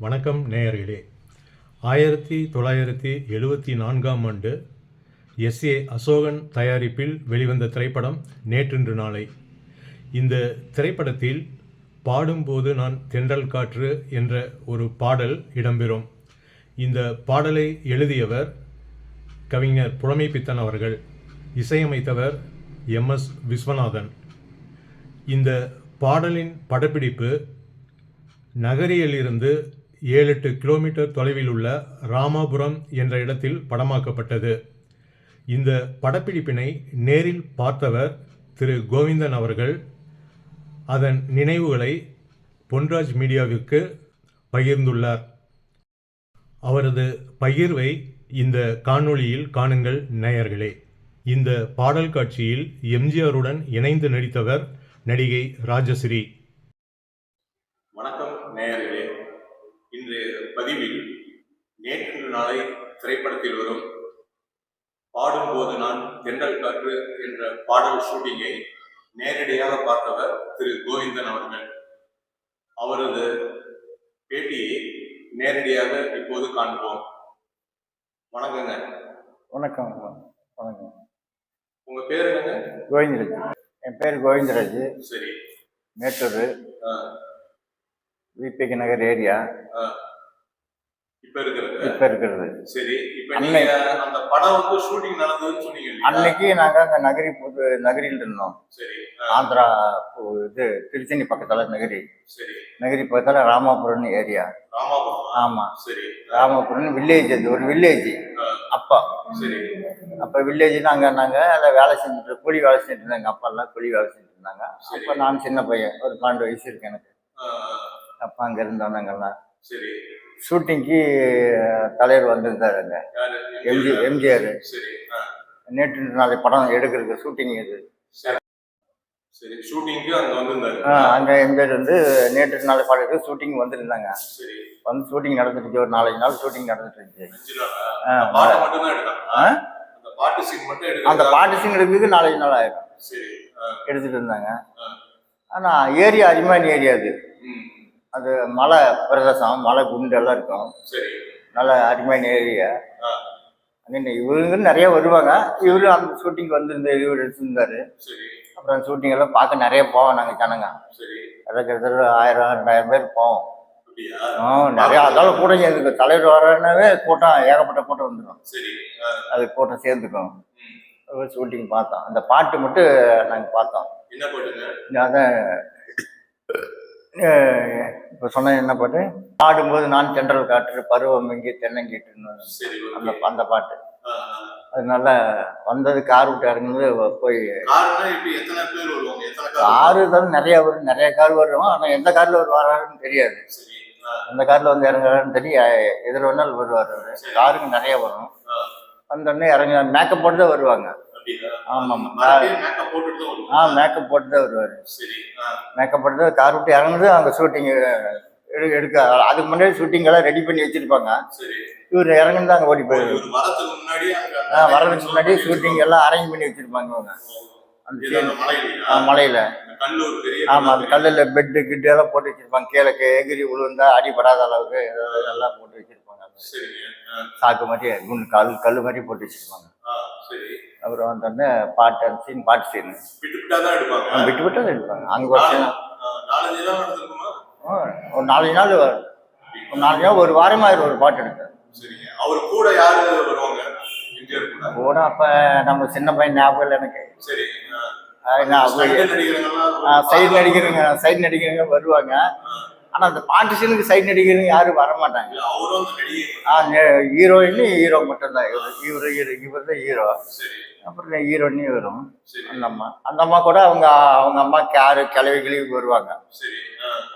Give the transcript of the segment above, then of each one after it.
வணக்கம் நேயர்களே. ஆயிரத்தி தொள்ளாயிரத்தி எழுபத்தி நான்காம் ஆண்டு எஸ். ஏ. அசோகன் தயாரிப்பில் வெளிவந்த திரைப்படம் நேற்றின்று நாளை. இந்த திரைப்படத்தில் பாடும்போது நான் தென்றல் காற்று என்ற ஒரு பாடல் இடம்பெறும். இந்த பாடலை எழுதியவர் கவிஞர் புலமை பித்தன் அவர்கள் இசையமைத்தவர் எம். எஸ். விஸ்வநாதன். இந்த பாடலின் படப்பிடிப்பு நகரியிலிருந்து ஏழு எட்டு கிலோமீட்டர் தொலைவில் உள்ள ராமாபுரம் என்ற இடத்தில் படமாக்கப்பட்டது. இந்த படப்பிடிப்பினை நேரில் பார்த்தவர் திரு கோவிந்தன் அவர்கள். அதன் நினைவுகளை பொன்ராஜ் மீடியாவிற்கு பகிர்ந்துள்ளார். அவரது பகிர்வை இந்த காணொளியில் காணுங்கள் நேயர்களே. இந்த பாடல் காட்சியில் எம்ஜிஆருடன் இணைந்து நடித்தவர் நடிகை ராஜஸ்ரீ. வணக்கம் நேயர்களே. பதிவில் நேற்று நாளை திரைப்படத்தில் வரும் பாடும்போது நான் தென்றல் காற்று என்ற பாடல் ஷூட்டிங்கை நேரடியாக பார்த்தவர் திரு கோவிந்தன் அவர்கள். அவரது பேட்டியை நேரடியாக இப்போது காண்போம். வணக்கங்க. வணக்கம் வணக்கம். உங்க பேர் என்னங்க? கோவிந்தராஜ். என் பேர் கோவிந்தராஜ். சரி. மேட்டூர். VPK Nagar area. இப்ப இருக்கிறது. இப்போ இருக்கிறது. சரி இப்ப நீங்க அந்த படம் வந்து ஷூட்டிங் நடந்ததுன்னு சொன்னீங்க இல்லையா? அன்னைக்கு நாங்கள் அங்கே நகரி புது நகரியில் இருந்தோம். சரி ஆந்திரா இது திருச்செங்கி பக்கத்தில் நகரி. சரி. நகரி பக்கத்தில் ராமாபுரம் ஏரியா. ராமாபுரம்? ஆமாம் சரி. ராமாபுரம் வில்லேஜ் அது ஒரு வில்லேஜ் அப்பா. சரி. அப்போ வில்லேஜ் நாங்கள் நாங்கள் அதில் வேலை செஞ்சுட்டு கூலி வேலை செஞ்சுட்டு இருந்தாங்க. அப்பா எல்லாம் கூலி வேலை செஞ்சுட்டு இருந்தாங்க. அப்போ நான் சின்ன பையன் ஒரு பன்னெண்டு வயசு இருக்கு எனக்கு. அப்போ அங்கே இருந்தோம் நாங்கள்லாம் சரி. ஷூட்டிங்க்கு தலைவர் வந்திருந்தாருங்க. எம்ஜி எம்ஜிஆர் ஆ, நேற்று நாளை படம் எடுக்கிறது ஷூட்டிங் இது. சரி. ஷூட்டிங்க்கு அங்க எம்ஜிஆர் வந்து நேற்று நாளை படம் எடுக்க ஷூட்டிங் வந்திருந்தாங்க. வந்து ஷூட்டிங் நடந்துருச்சு ஒரு நாலஞ்சு நாள் ஷூட்டிங் நடந்துட்டு இருந்துச்சு? ஆ, அந்த பாட்டை ஆ? சீன் எடுக்கிறதுக்கு நாலஞ்சு நாள் ஆயிடும். சரி ஆ, எடுத்துட்டு இருந்தாங்க ஆ. ஆனால் ஏரியா அரிமான் ஏரியா அது. அது மலை பிரதேசம் மலை குண்டு எல்லாம் இருக்கும். நல்ல அரிமான் ஏரியா. இவங்க நிறைய வருவாங்க. இவரு அந்த ஷூட்டிங் வந்திருந்த இவர் எடுத்திருந்தாரு. அப்புறம் ஷூட்டிங் எல்லாம் பார்க்க நிறைய போவோம் நாங்கள் ஜனங்க. கிட்டத்தட்ட ஆயிரம் ரெண்டாயிரம் பேர் போவோம். நிறைய அதால கூட்டம் சேர்ந்துக்கும். தலைவர் வரனாவே கூட்டம் ஏகப்பட்ட கூட்டம் வந்துடும் அது கூட்டம் சேர்ந்துக்கும். ஷூட்டிங் பார்த்தோம். அந்த பாட்டு மட்டும் நாங்கள் பார்த்தோம். அதான் இப்போ சொன்ன என்ன பாட்டு? பாடும்போது நான் தென்றல் காற்று பருவம் எங்கே தென்னங்கீட்டுன்னு அந்த அந்த பாட்டு. ஆ, ஆ. அது நல்லா வந்தது கார் விட்டு இறங்குனது போய் கார் தான் நிறைய வரும் நிறைய கார் வரும் ஆனால் எந்த காரில் அவர் வராருன்னு தெரியாது. அந்த காரில் வந்து இறங்குறாருன்னு தெரியும் எதில் வேணாலும் வருவார் காருங்க நிறைய வரும். வந்தோடனே இறங்க மேக்கப் போட்டு தான் வருவாங்க. ஆமாம். ஆ மேக்கப் போட்டு தான் வருவார். மேக்கப் போட்டு தான் கார் விட்டு இறங்குனது அந்த ஷூட்டிங் எடுக்க அதுக்கு முன்னாடி ஷூட்டிங் எல்லாம் ரெடி பண்ணி வச்சிருப்பாங்க. சரி. இவர் இறங்குனது அங்கே ஓடி அங்க அந்த ஆ வரதுக்கு முன்னாடி ஷூட்டிங் எல்லாம் அரேஞ்ச் பண்ணி வச்சிருப்பாங்க அவங்க அந்த மலையில. அந்த கல்லு ஒரு பெரிய ஆமா அந்த கல்லில் பெட்டு கிட்டு எல்லாம் போட்டு வச்சிருப்பாங்க. கீழே எகிரி விழுந்தா அடிபடாத அளவுக்கு எல்லாம் போட்டு வச்சிருப்பாங்க. சாக்கு மாதிரி கல் கல் மாதிரி போட்டு வச்சிருப்பாங்க. அப்புறம் வந்தோடனே பாட்டு சீன் பாட்டு சீன் விட்டு விட்டா தான் எடுப்பாங்க. தான் அங்கே ஒரு நாலஞ்சு நாள் ஒரு நாலஞ்சு நாள். ஒரு நாலஞ்சு நாள் ஒரு வாரமா ஒரு பாட்டு எடுத்தேன் சரிங்க. அவர் கூட யாரு வருவாங்க? கூட? அப்ப நம்ம சின்ன பையன் ஞாபகம் இல்லை எனக்கு. சரி சைடு நடிக்கிறவங்க சைடு நடிக்கிறவங்க வருவாங்க. ஆனா அந்த பாட்டு சீனுக்கு சைடு நடிக்கிறவங்க யாரும் வர மாட்டாங்க. ஹீரோயின் ஹீரோ மட்டும்தான். இவர் இவர் ஹீரோ இவர் தான் ஹீரோ சரி. அப்புறம் ஹீரோயினி வரும். அந்த அம்மா. அந்த அம்மா கூட அவங்க அவங்க அம்மா யாரு கிளவி கிளவி வருவாங்க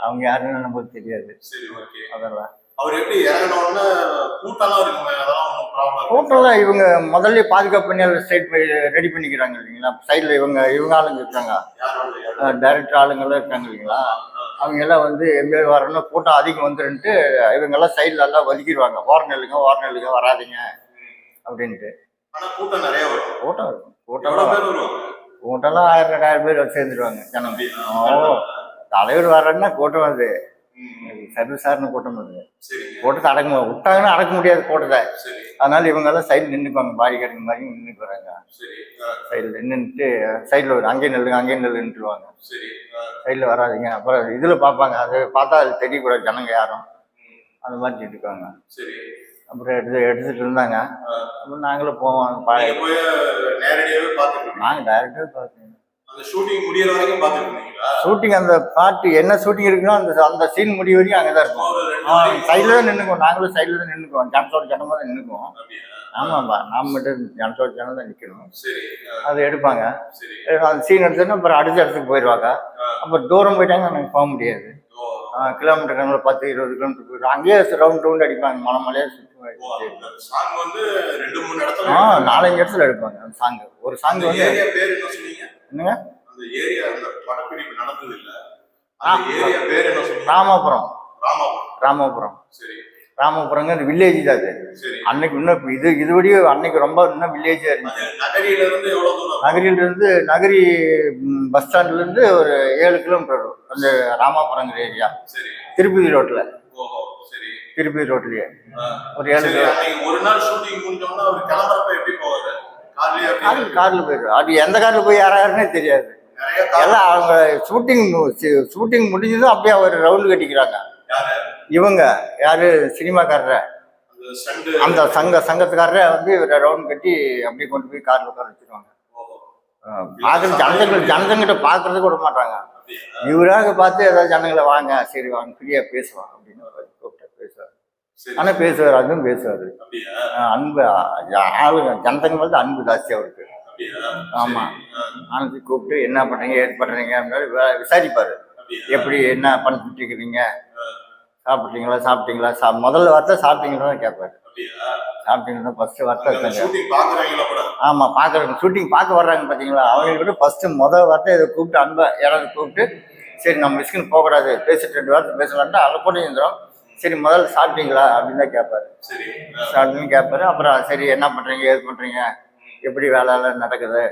அவங்க யாருன்னு நமக்கு தெரியாது. சரி ஓகே. அதெல்லாம். அவர் எப்படி இறங்கினோடனே கூட்டம்லாம் இருக்குமே? ஹோட்டலில் இவங்க முதல்ல பாதுகாப்பு பண்ணி ஸ்ட்ரைட் ரெடி பண்ணிக்கிறாங்க இல்லைங்களா? சைடில் இவங்க இவங்க ஆளுங்க இருக்காங்க. டைரக்டர் ஆளுங்கெல்லாம் இருக்காங்க இல்லைங்களா? அவங்க எல்லாம் வந்து எம்ஏ வரணும் கூட்டம் அதிகம் வந்துருன்ட்டு இவங்கெல்லாம் சைடில் எல்லாம் ஒதுக்கிடுவாங்க ஓரநெல்லுங்க ஓரநெல்லுங்க வராதீங்க. அப்படின்ட்டு. ஆனா கூட்டம் நிறைய வரும். கூட்டம் இருக்கும் பேர் வருவாங்க? கூட்டம்லாம் ஆயிரம் ரெண்டாயிரம் பேர் சேர்ந்துருவாங்க ஜனம் தலைவர் வர்றேன்னா கூட்டம் அது ம், சர்வசாரண கூட்டம் அது சரிங்க. கூட்டத்தை அடக்க விட்டாங்கன்னா அடக்க முடியாது கூட்டத்தை. அதனால இவங்க எல்லாம் சைடு நின்றுக்குவாங்க பாடி கட்டுங்க மாதிரி நின்றுக்கு வராங்க. ஆ, சைடில் நின்றுட்டு சைடில் அங்கேயே நில்லுங்க அங்கேயே நில்லுன்ட்டுருவாங்க சைடில் வராதீங்க. அப்புறம் இதில் பார்ப்பாங்க. அது பார்த்தா அது தெரியக்கூடாது ஜனங்க யாரும். அந்த மாதிரி சரி. அப்புறம் எடுத்து எடுத்துட்டு இருந்தாங்க. நாங்களும் போவோம் நாங்கள் டைரக்டாக பார்த்தோம் அந்த ஷூட்டிங் முடியற வரைக்கும் ஷூட்டிங் அந்த பாட்டு என்ன ஷூட்டிங் இருக்குன்னா அந்த அந்த சீன் முடிய வரைக்கும் அங்கே தான் இருக்கும் சைடில் தான் நின்றுக்குவோம் நாங்களும் சைடில் தான் நின்றுக்குவோம் ஜனத்தோட ஜனமாக தான் நின்றுக்குவோம்? ஆமாம்ப்பா நாம் மட்டும் ஜனத்தோட ஜனம் தான் நிற்கணும் அதை எடுப்பாங்க. அந்த சீன் எடுத்தோன்னா அப்புறம் அடுத்த இடத்துக்கு போயிடுவாங்க. அப்புறம் தூரம் போயிட்டாங்க எனக்கு போக முடியாது. கிலோமீட்டர் கணக்கில் பத்து இருபது கிலோமீட்டர் அங்கேயே ரவுண்ட் ரவுண்ட் அடிப்பாங்க. மலை மலையாக ஓ, சுற்றி சாங் வந்து ரெண்டு மூணு இடத்துல ஆ. நாலஞ்சு இடத்துல எடுப்பாங்க அந்த சாங்கு ஒரு சாங் வந்து என்ன என்னங்க? பேர் என்ன சொன்னீங்க? ராமாபுரம். ராமாபுரம். ராமாபுரம். சரி. ராமபுரங்க அந்த வில்லேஜ் தான் அது. அன்னைக்கு இன்னும் இது இதுபடியே அன்னைக்கு ரொம்ப இன்னும் வில்லேஜாக இருந்துச்சு? நகரிலிருந்து நகரி பஸ் ஸ்டாண்ட்லேருந்து ஒரு ஏழு கிலோமீட்டர் வரும். அந்த ராமாபுரங்கிற ஏரியா திருப்பதி ரோட்டில் திருப்பதி ரோட்லயே. ஒரு ஏழு ஒரு நாள் ஷூட்டிங் முடிஞ்சோம்னா அவர் கிளம்புறப்ப எப்படி போவாரு? கார்லயே கார் எப்படி காரில் போயிடும் அது எந்த காரில் போய் யாராருன்னே தெரியாது. எல்லாம் அவங்க ஷூட்டிங் ஷூட்டிங் முடிஞ்சதும் அப்படியே அவர் ரவுண்டு கட்டிக்கிறாங்க. இவங்க யாரு? சினிமாக்காரரை? அந்த சங்க சங்கத்துக்காரரை வந்து இவரை ரவுண்ட் கட்டி அப்படியே கொண்டு போய் காரில் உட்கார வச்சிருவாங்க. பார்க்குறது ஜனங்கள் ஜனங்கிட்ட பார்க்கறதுக்கு விட மாட்டாங்க. இவராக பார்த்து ஏதாவது ஜனங்களை வாங்க சரி வாங்க ஃப்ரீயாக பேசுவாங்க அப்படின்னு கூப்பிட்டு பேசுவார். ஆனால் பேசுவார் அதுவும் பேசுவார். அன்பு ஆளுங்க ஜனத்தங்க வந்து அன்பு ஜாஸ்தி அவருக்கு. அப்படியா? ஆமா. ஆனந்தி கூப்பிட்டு என்ன பண்ணுறீங்க ஏது பண்ணுறீங்க அப்படின்னு விசாரிப்பார். எப்படி என்ன பண்ணிட்டு இருக்கிறீங்க சாப்பிட்டீங்களா சாப்பிட்டீங்களா? சா முதல்ல வார்த்தை சாப்பிட்டீங்களா கேட்பாரு. சாப்பிட்டீங்களா ஃபர்ஸ்ட் வார்த்தை அந்த அதுதாங்க. ஷூட்டிங் கூட? பார்க்க வர்றாங்க பாத்தீங்களா? அவங்க கூட ஃபர்ஸ்ட் முதல் வார்த்தை இதை கூப்பிட்டு அன்பா யாராவது கூப்பிட்டு சரி நம்ம மிஸ்கின் போகக்கூடாது பேசிட்டு ரெண்டு வார்த்தை பேசலான்ட்டு அதை போட்டு இருந்துரும் சரி முதல்ல சாப்பிட்டீங்களா? அப்படின்னு தான் கேட்பாரு. சரி. அப்படின்னு கேட்பாரு. அப்புறம் சரி என்ன பண்றீங்க? ஏது பண்றீங்க? எப்படி வேலை எல்லாம் நடக்குது?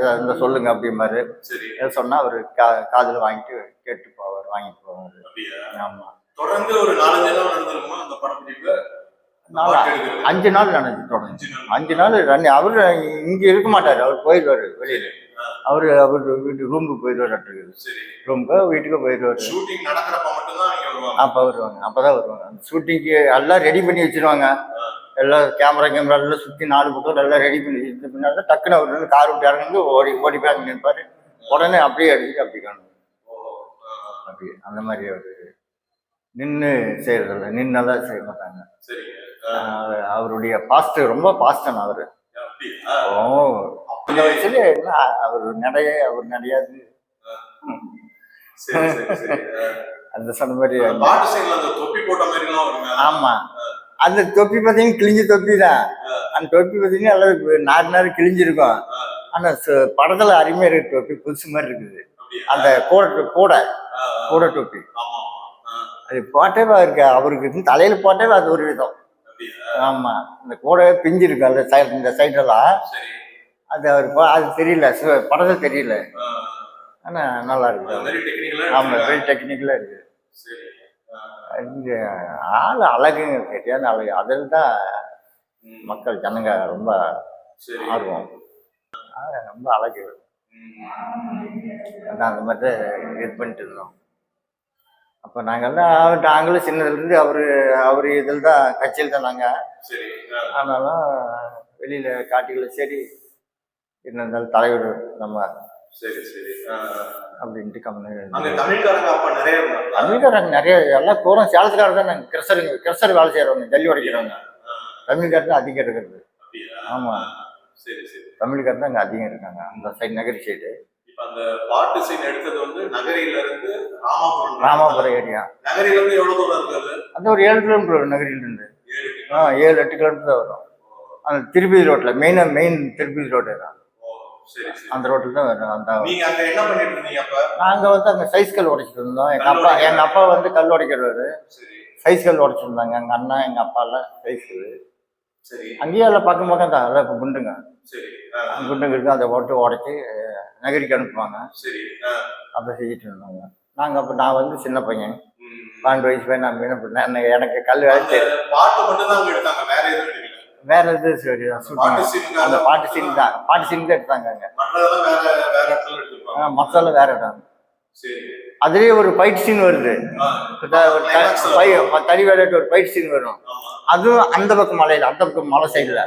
ஏதாவது இருந்தா சொல்லுங்க அப்படிம்பாரு. ஏதாவது சொன்னா அவர் கா காதில் வாங்கிட்டு கேட்டு போவார் வாங்கிட்டு போவார். அப்படியா? ஆமா. தொடர்ந்து ஒரு நாலஞ்சு நாள் அந்த படப்பிடிப்பு. அஞ்சு நாள் நடந்துச்சு தொடர்ந்து. அஞ்சு நாள். ரன். அவர் இங்க இருக்க மாட்டாரு. அவர் போயிடுவாரு வெளியில. அவரு அவர் வீட்டு ரூமுக்கு போயிடுவார் ரூமுக்கு வீட்டுக்கு போயிடுவாரு ஷூட்டிங் நடக்கிறப்ப மட்டும்தான் நீங்க வருவாங்க. அப்ப வருவாங்க. அப்பதான் வருவாங்க. அந்த ஷூட்டிங்க்கு எல்லாம் ரெடி பண்ணி வச்சிருவாங்க. எல்லாம் கேமரா கேமரா எல்லாம் சுத்தி நாலு பக்கம் எல்லாம் ரெடி பண்ணி வச்சிருந்த பின்னாடி டக்குன்னு அவர் வந்து கார் விட்டு இறங்கி ஓடி ஓடி போய் அங்க நிற்பாரு உடனே அப்படியே அடிச்சுட்டு அப்படி காணும் அப்படி அந்த மாதிரி அவரு நின்று செய்யறதில்ல நின்னெல்லாம் செய்ய மாட்டாங்க. அவருடைய பாஸ்ட் ரொம்ப பாஸ்டன் அவரு. ஓ இந்த வயசுல என்ன? அவர் நடைய அவர் நடையாது. அந்த சொன்ன மாதிரி ஆமா. அந்த தொப்பி பார்த்தீங்கன்னா கிழிஞ்ச தொப்பி தான் அந்த தொப்பி பார்த்தீங்கன்னா எல்லாம் நாறு நாறு கிழிஞ்சிருக்கும். ஆனா ச- படத்துல அருமையா இருக்கு தொப்பி புதுசு மாதிரி இருக்குது. அந்த கூடை கூடை. கூடை தொப்பி. அது போட்டவே இருக்கு. அவருக்கு தலையில போட்டவே அது ஒரு விதம். அப்படியா? ஆமா. இந்த கூடை பிஞ்சு இருக்கு அந்த சைடு இந்த சைடெல்லாம். அது அவர் அது தெரியல. படத்துல தெரியல. ஆ, ஆனா நல்லா இருக்கு. மாதிரி டெக்னிக்கலா ஆமா வெரி டெக்னிக்கலா இருக்கு. இங்க ஆள் அழகுங்க சரியான அழகு அதில் தான் மக்கள் ஜனங்க ரொம்ப ஆர்வம். ரொம்ப அழகு. அதான் அந்த மாதிரி இது பண்ணிட்டு இருந்தோம். அப்போ நாங்கெல்லாம் நாங்களும் சின்னதுலேருந்து அவர் அவர் இதில் தான் கட்சியில் தான் நாங்கள் ஆனாலும் வெளியில் காட்டிக்கல சரி. என்ன இருந்தாலும் தலைவர் நம்ம சரி சரி. அப்படின்ட்டு கம்மி அங்க தமிழ்காரங்க அப்ப நிறைய இருந்தாங்க தமிழ்காரங்க நிறைய எல்லாம் பூரா சேலத்துக்காரர் தான் நாங்கள் கிரசருங்க கிரசர் வேலை செய்கிறவங்க ஜல்லி உடைக்கிறவங்க. தமிழ்காரர் தான் அதிகம் இருக்கிறது. அப்படியா? ஆமா. சரி சரி. தமிழ்காரர் தான் அங்கே அதிகம் இருக்காங்க. அந்த சைடு நகரி சைடு இப்ப அந்த பாட்டு சீன் எடுத்தது வந்து நகரில இருந்து ராமாபுரம். ராமாபுரம் ஏரியா நகரில இருந்து எவ்வளவு தூரம் இருக்குது அது? ஒரு ஏழு கிலோமீட்டர் ஏழு ஆ ஏழு எட்டு கிலோமீட்டர் தான் வரும். அந்த திருப்பதி ரோட்டில் மெயினாக மெயின் திருப்பதி ரோடு தான். அந்த ரோட்டில் தான் அந்த நாங்கள் வந்து அங்கே சைஸ் கல் உடைச்சிட்டு இருந்தோம். எங்கள் அப்பா எங்கள் அப்பா வந்து கல் உடைக்கிறவர். சரி. சைஸ் கல் உடைச்சிருந்தாங்க. எங்கள் அண்ணா எங்கள் அப்பா எல்லாம் சைஸ் கல். சரி. அங்கேயே எல்லாம் பக்கம் பக்கம் தான் எல்லாம் குண்டுங்க. குண்டுங்க இருக்கு. அதை போட்டு உடைச்சி நகரிக்கு அனுப்புவாங்க. சரி. ஆ, அப்போ செஞ்சுட்டு இருந்தாங்க. நாங்கள் அப்போ நான் வந்து சின்ன பையன். பன்னெண்டு வயசு பையன் நான் மீன் எனக்கு- கல் வேலை பாட்டு மட்டும் தான் எடுத்தாங்க. வேற எதுவும் வேற எது அந்த பாட்டு சீன் தான். பாட்டு சீன் தான் எடுத்தாங்க அங்கே. மசாலா வேற இடம். அதுலேயே ஒரு ஃபைட் சீன் வருது. ஒரு த- Climax ல பை- வரும். தறி வேலைட்டு ஒரு ஃபைட் சீன் வரும். அதுவும் அந்த பக்கம் மலையில் அந்த பக்கம் மலை சைடில்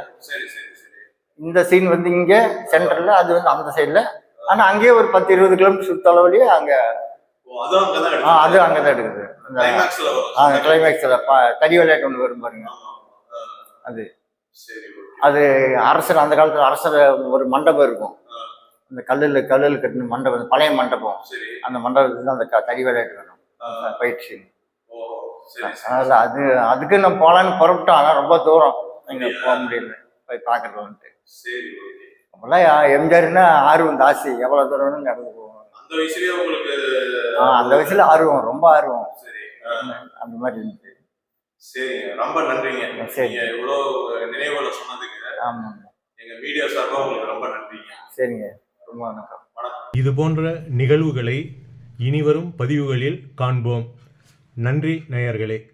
இந்த சீன் வந்து இங்கே சென்டரில் அது வந்து அந்த சைடில் ஆனால் அங்கேயே ஒரு பத்து இருபது கிலோமீட்டர் சுற்றளவுலேயே அங்கே அங்கதான் அது எடுத்தாங்க அங்கே தான் எடுக்குது. கிளைமேக்ஸ்ல தறி விளையாட்டு ஒன்று வரும் பாருங்க. அது. அது அரசர் அந்த காலத்தில் அரசர் ஒரு மண்டபம் இருக்கும். அந்த கல்லில் கல்லில் கட்டின மண்டபம் பழைய மண்டபம். அந்த மண்டபத்தில் தான் அந்த தறி விளையாட்டு வேணும். பயிற்சி. அதனால அது அதுக்கு நான் போகலான்னு புறப்பட்டோம். ஆனால் ரொம்ப தூரம். இங்கே போக முடியல. போய் ஓகே அப்போல்லாம் எம்ஜிஆர்னா ஆர்வம் ஜாஸ்தி. எவ்வளோ தூரம்னு நடந்து போவோம். அந்த வயசுல ஆர்வம் ரொம்ப ஆர்வம். அந்த மாதிரி இருந்துச்சு. சரிங்க. ரொம்ப நன்றிங்க. நீங்க இவ்வளவு நினைவுகளை சொன்னதுக்கு எங்க மீடியா சார்பா உங்களுக்கு ரொம்ப நன்றிங்க. சரிங்க. ரொம்ப வணக்கம். இது போன்ற நிகழ்வுகளை இனிவரும் பதிவுகளில் காண்போம். நன்றி நேயர்களே.